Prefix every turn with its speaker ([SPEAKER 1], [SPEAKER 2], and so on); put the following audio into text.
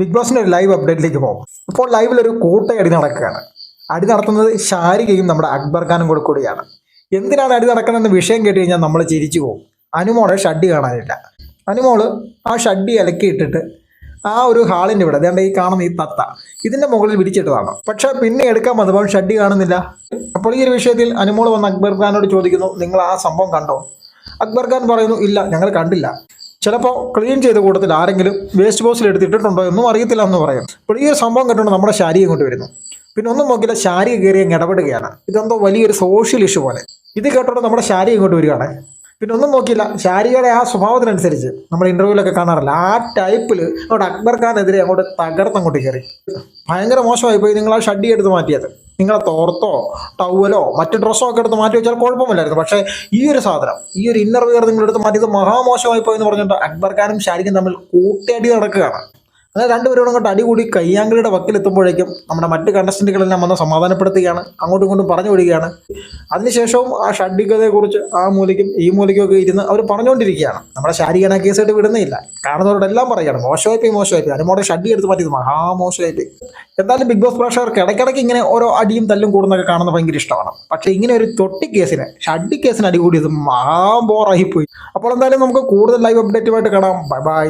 [SPEAKER 1] Big ബോസിന്റെ ഒരു live അപ്ഡേറ്റിലേക്ക് പോകും. ഇപ്പോൾ ലൈവിൽ ഒരു കൂട്ടയടി നടക്കുകയാണ്. അടി നടത്തുന്നത് ഷാരികയും നമ്മുടെ അക്ബർ ഖാനും കൂടെ കൂടിയാണ്. എന്തിനാണ് അടി നടക്കുന്നതെന്ന് വിഷയം കേട്ട് കഴിഞ്ഞാൽ നമ്മൾ ചിരിച്ചു പോകും. അനുമോളെ ഷഡ്ഡി കാണാനില്ല. അനുമോൾ ആ ഷഡ്ഡി ഇലക്കി ഇട്ടിട്ട് ആ ഒരു ഹാളിന്റെ ഇവിടെ അതേണ്ട ഈ കാണുന്ന ഈ തത്ത ഇതിന്റെ മുകളിൽ വിരിച്ചിട്ടതാണ്. പക്ഷേ പിന്നെ എടുക്കാൻ വന്നപ്പോൾ ഷഡ്ഡി കാണുന്നില്ല. അപ്പോൾ ഈ ഒരു വിഷയത്തിൽ അനുമോൾ വന്ന് അക്ബർ ഖാനോട് ചോദിക്കുന്നു നിങ്ങൾ ആ സംഭവം കണ്ടോ? അക്ബർ ഖാൻ പറയുന്നു ഇല്ല ഞങ്ങൾ കണ്ടില്ല. ചിലപ്പോൾ ക്ലീൻ ചെയ്ത കൂട്ടത്തിൽ ആരെങ്കിലും വേസ്റ്റ് ബോക്സിൽ എടുത്തിട്ടുണ്ടോ എന്നും അറിയത്തില്ല എന്ന് പറയാം. അപ്പോൾ ഈ ഒരു സംഭവം കണ്ടുകൊണ്ട് നമ്മുടെ ശാരി ഇങ്ങോട്ട് വരുന്നു. പിന്നെ ഒന്നും നോക്കില്ല ശാരി കയറി അങ്ങ് ഇടപെടുകയാണ്. ഇതെന്തോ വലിയൊരു സോഷ്യൽ ഇഷ്യൂ പോലെ. ഇത് കേട്ടോടെ നമ്മുടെ ശാരി ഇങ്ങോട്ട് വരികയാണ്. പിന്നെ ഒന്നും നോക്കിയില്ല ശാരിയുടെ ആ സ്വഭാവത്തിനനുസരിച്ച് നമ്മൾ ഇന്റർവ്യൂവിലൊക്കെ കാണാറില്ല. ആ ടൈപ്പിൽ അങ്ങോട്ട് അക്ബർ ഖാനെതിരെ അങ്ങോട്ട് തകർത്ത് അങ്ങോട്ട് കയറി. ഭയങ്കര മോശമായി പോയി നിങ്ങൾ ആ ഷഡ്ഡി എടുത്ത് മാറ്റിയത്. നിങ്ങളെ തോർത്തോ ടവലോ മറ്റ് ഡ്രസ്സോ ഒക്കെ എടുത്ത് മാറ്റി വെച്ചാൽ കുഴപ്പമില്ലായിരുന്നു. പക്ഷേ ഈ ഒരു സാധനം ഈ ഒരു ഇന്നർ വെയർ നിങ്ങൾ എടുത്ത് മാറ്റിയത് മഹാമോശമായി പോയെന്ന് പറഞ്ഞിട്ട് അക്ബർ ഖാനും ഷാരിഖും തമ്മിൽ കൂട്ടിയടി നടക്കുകയാണ്. അങ്ങനെ രണ്ടുപേരോടും അങ്ങോട്ട് അടികൂടി കയ്യാങ്കളിയുടെ വക്കിലെത്തുമ്പോഴേക്കും നമ്മുടെ മറ്റ് കണ്ടസ്റ്റന്റുകളെല്ലാം വന്ന് സമാധാനപ്പെടുത്തുകയാണ് അങ്ങോട്ടും ഇങ്ങോട്ടും പറഞ്ഞു വിടുകയാണ്. അതിനുശേഷവും ആ ഷഡ്ഡികതയെക്കുറിച്ച് ആ മൂലയ്ക്കും ഈ മൂലയ്ക്കും ഒക്കെ ഇരുന്ന് അവർ പറഞ്ഞുകൊണ്ടിരിക്കുകയാണ്. നമ്മുടെ ശാരീരികന കേസായിട്ട് വിടുന്നില്ല കാണുന്നവരോടെല്ലാം പറയുകയാണ് മോശമായി പോയി മോശമായി പോയി അനുമോടെ ഷഡ്ഡി എടുത്ത് മാറ്റിയത് മഹാ പോയി എന്തായാലും ബിഗ് ബോസ് പ്രേക്ഷകർക്ക് ഇടയ്ക്കിടയ്ക്ക് ഇങ്ങനെ ഓരോ അടിയും തല്ലും കൂടുന്നൊക്കെ കാണുന്നത് ഭയങ്കര ഇഷ്ടമാണ്. പക്ഷേ ഇങ്ങനെ ഒരു തൊട്ടി കേസിന് ഷഡ്ഡി കേസിന് അടി കൂടിയത് മഹാ ബോറായിപ്പോയി അപ്പോൾ എന്തായാലും നമുക്ക് കൂടുതൽ ലൈവ് അപ്ഡേറ്റുമായിട്ട് കാണാം. Bye bye